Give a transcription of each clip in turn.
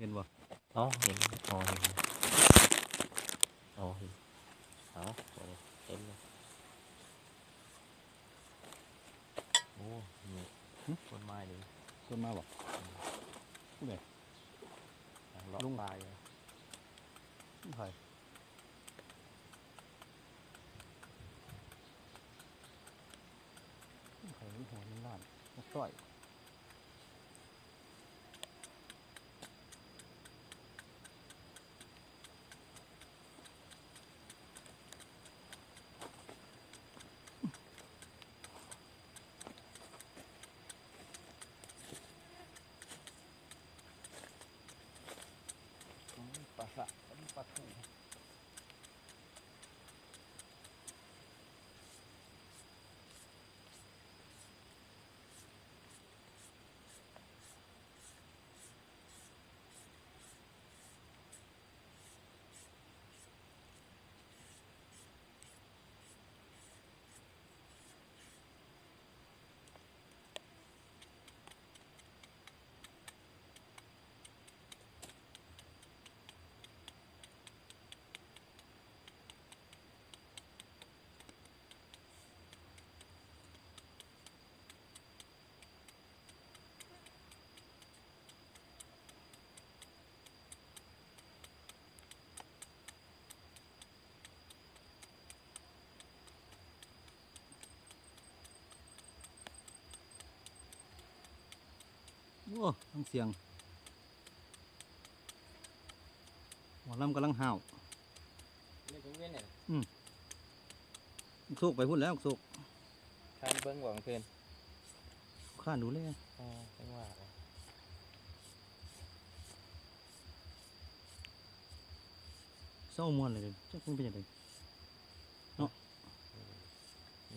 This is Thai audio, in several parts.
เห็นบ่อ๋อเห็นอ๋อเห็นอ๋อเห็นเอาโอ้เต็มเลยโอ้นี่ต้นไม้เลยต้นมาบ่ผู้ใดทางเลาะลุงปลายเลยไผไผหัวมันล้านนกต้อยปลาสะป อ้ทั้งเสียงหมอลำกำลังห้าวนี่ถึงเว้นเนี่ยสุกไปพุ่นแล้วสุกทานเบิ้งหวังเพื่อนข้าดูเลยอ๋อจังหวะเลยเศร้ามวนเลยเดี๋ยวจักมันเป็นยังไง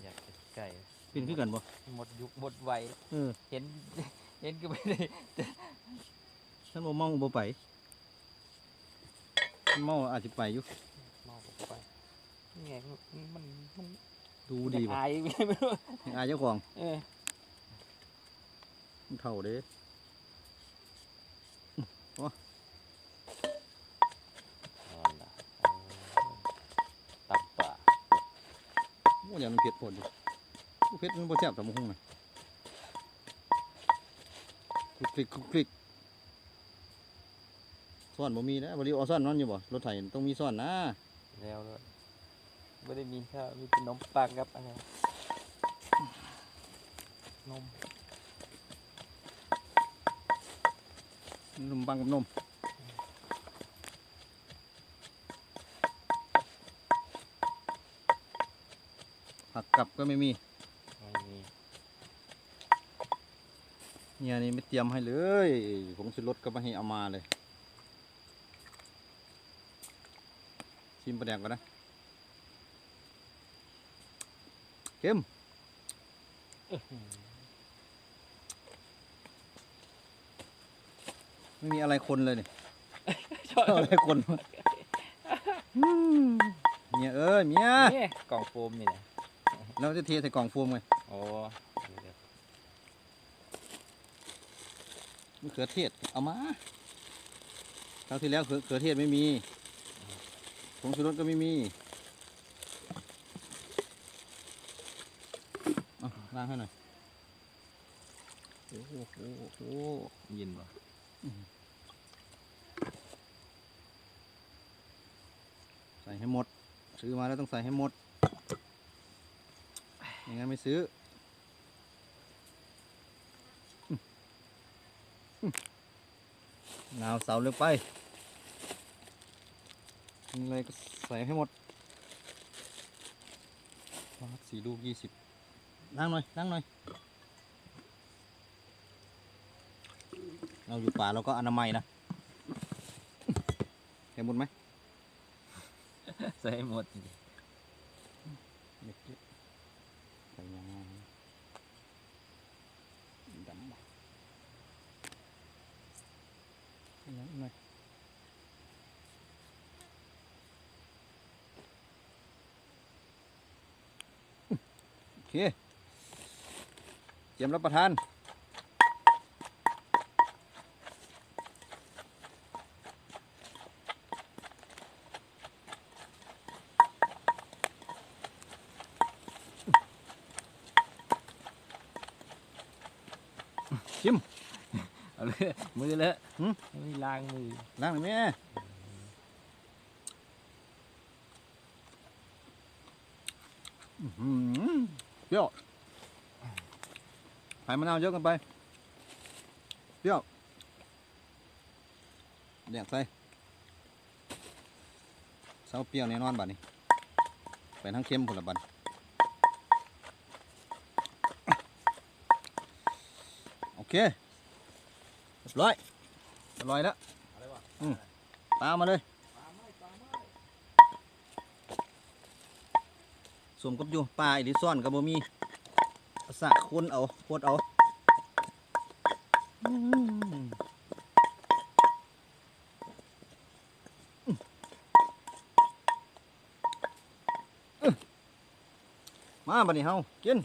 อยากจะไก่เป็นคือกันบ่หมดยุคหมดวัยเออเห็น เห็นก็ไม่ได้ฉันบ่เมาบ่ไปฉันเมาอาจจะไปอยู่มองผมไปนี่ไงมันมันมันดูดีอยากบ่อายไม่รู้อายเจ้าของเออมันเท่าเด้นั่นล่ะเออตับป่าโอ้ยมันเผ็ดโพดดิโอ้เผ็ดมันบ่แซ่บตำบักหุ่งน่ะค ลุกคลิกคลุกคลิกซ่อนบ่มีนะบ่ได้เอาซ่อนนอนอยู่บ่รถไถต้องมีซ่อนนะแล้วเลยไม่ได้มีข้าวมีขนมปังครับอะไรนมนมปังกับนมผักกลับก็ไม่มีไม่มี เนี่ยนี่ไม่เตรียมให้เลยผงชูรสก็ไม่ให้เอามาเลย ชิมปลาแดกก่อนนะเข้มไม่มีอะไรคนเลยนี่เอาอะไรคนวะอืมเมียเอ้ยเมียนี่กล่องโฟมนี่นะเราจะเทใส่กล่องโฟมไงโอ้เดี๋ยว มะเขือเทศ เอามาคราวที่แล้วเขือเขือเทศไม่มีผงชูรสก็ไม่มีเอาล้างให้หน่อย โอ้โหโอ้โหโอ้โหเย็นป่ะใส่ให้หมด ซื้อมาแล้วต้องใส่ให้หมด อย่างนั้นไม่ซื้ออื้ออื้อ หนาวเสาเลยไปอะไรก็ใส่ให้หมดว้าวสี่ลูกยี่สิบนั่งหน่อย นั่งหน่อย เราอยู่ป่าเราก็อนามัยนะเห็นหมดไหม ใส่หมด เคเตรียมรับประทานชิมเอาเลยมือเลยะหึม่ล้างมือล้างหรือไม่อืม เปรี้ยวใส่มะนาวเยอะเกันไป เปรี้ยวแดกใส่เศร้าเปรี้ยวแน่นอนบัดนี้ไปทั้งเค็มผลบัดโอเคเรียบร้อยเรียบร้อยแล้วอืมปลามาเลย สวมกับอยู่ปลาอีลิซ่อนกับบ่มีสะคนเอาโคตรเอาอมมาบัดนี้เฮากิน